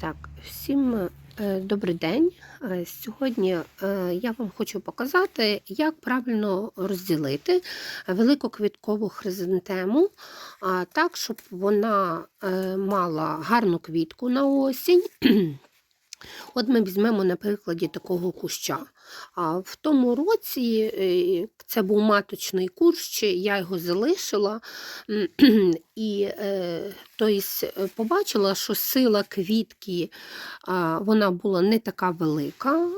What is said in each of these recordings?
Так, всім е, добрий день. Е, Сьогодні е, я вам хочу показати, як правильно розділити великоквіткову хризантему, так, щоб вона мала гарну квітку на осінь. От ми візьмемо на прикладі такого куща. А в тому році е, це був маточний кущ, я його залишила і тобто, побачила, що сила квітки вона була не така велика.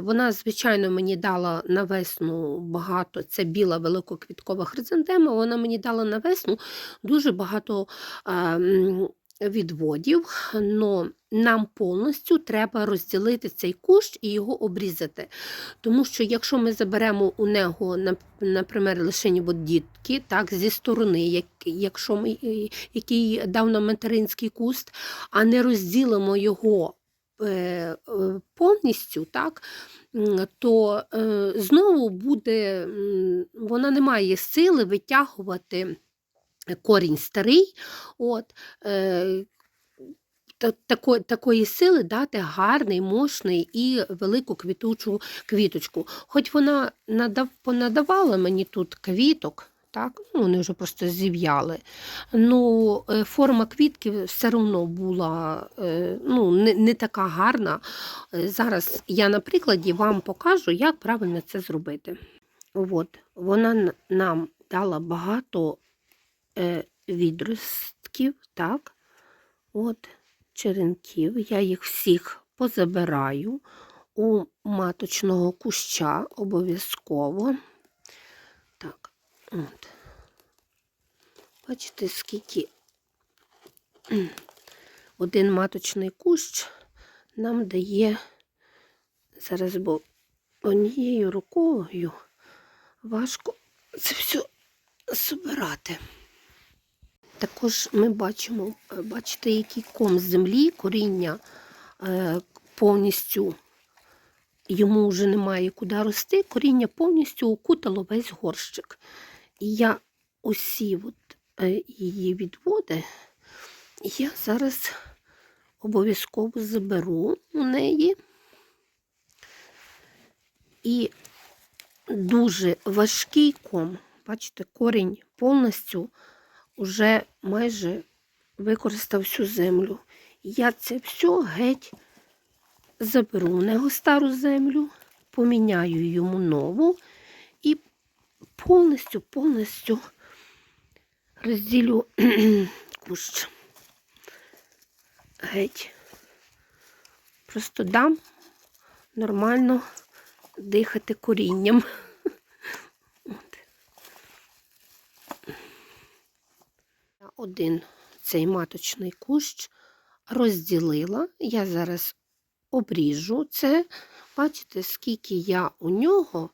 Вона, звичайно, мені дала на весну багато, це біла великоквіткова хризантема, вона мені дала на весну дуже багато а, м, відводів, але нам повністю треба розділити цей кущ і його обрізати. Тому що якщо ми заберемо у нього, нап- наприклад, лише дітки, так, зі сторони, якщо ми, е, який дав нам материнський куст, а не розділимо його е, е, повністю, так, то знову буде, вона не має сили витягувати корінь старий, от, е, та- тако- такої сили дати гарний, мощний і велику квітучу квіточку. Хоч вона надав, понадавала мені тут квіток, так, ну, вони вже просто зів'яли. Ну, е, форма квітки все одно була е, ну, не, не така гарна. Е, Зараз я на прикладі вам покажу, як правильно це зробити. От, вона нам дала багато е, відростків, так, от, черенків. Я їх всіх позабираю у маточного куща обов'язково. Так, от. Бачите, скільки один маточний кущ нам дає зараз, бо однією рукою важко це все збирати. Також ми бачимо, е, бачите, який ком землі, коріння е, повністю йому вже немає куди рости, коріння повністю укутало весь горщик. І я усі от, е, її відводи я зараз обов'язково заберу у неї. І дуже важкий ком, бачите, корінь повністю уже майже використав всю землю. Я це все геть заберу у нього стару землю, поміняю йому нову і повністю, повністю розділю кущ. Геть. Просто дам нормально дихати корінням. От. Я один цей маточний кущ розділила. Я зараз обріжу це. Бачите, скільки я у нього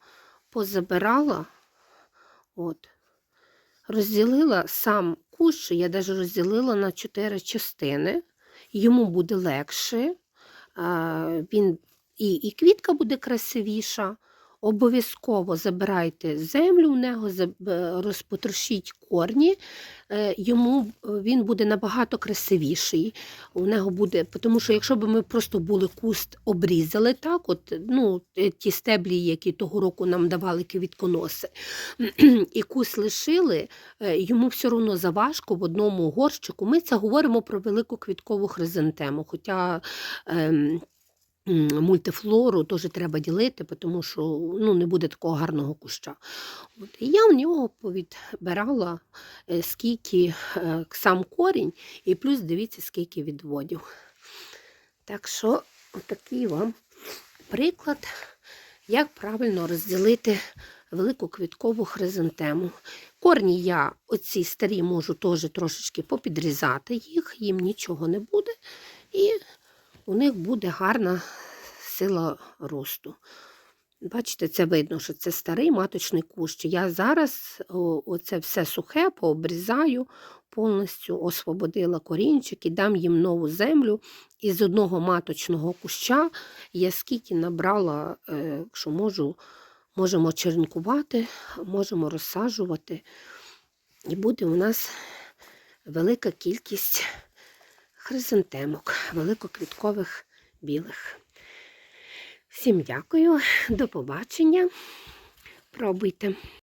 позабирала. От. Розділила сам кущ, я навіть розділила на чотири частини. Йому буде легше, він і, і квітка буде красивіша. Обов'язково забирайте землю в нього, е, розпотрошіть корні, е, йому е, він буде набагато красивіший. У нього буде, тому що якщо б ми просто були куст обрізали, так, от, ну, ті стеблі, які того року нам давали квітконоси, і куст лишили, йому все одно заважко в одному горщику. Ми це говоримо про велику квіткову хризантему. Хоча ем, мультифлору теж треба ділити, тому що ну, не буде такого гарного куща. От. І я в нього повідбирала е, скільки е, сам корінь, і плюс дивіться, скільки відводів. Так що, отакий вам приклад, як правильно розділити велику квіткову хризантему. Корні я, оці старі, можу теж трошечки попідрізати їх, їм нічого не буде. І у них буде гарна сила росту. Бачите, це видно, що це старий маточний кущ. Я зараз оце все сухе пообрізаю, повністю освободила корінчик і дам їм нову землю. І з одного маточного куща я скільки набрала, е, що можу, можемо черенкувати, можемо розсаджувати. І буде у нас велика кількість хризантемок, великоквіткових білих. Всім дякую, до побачення. Пробуйте.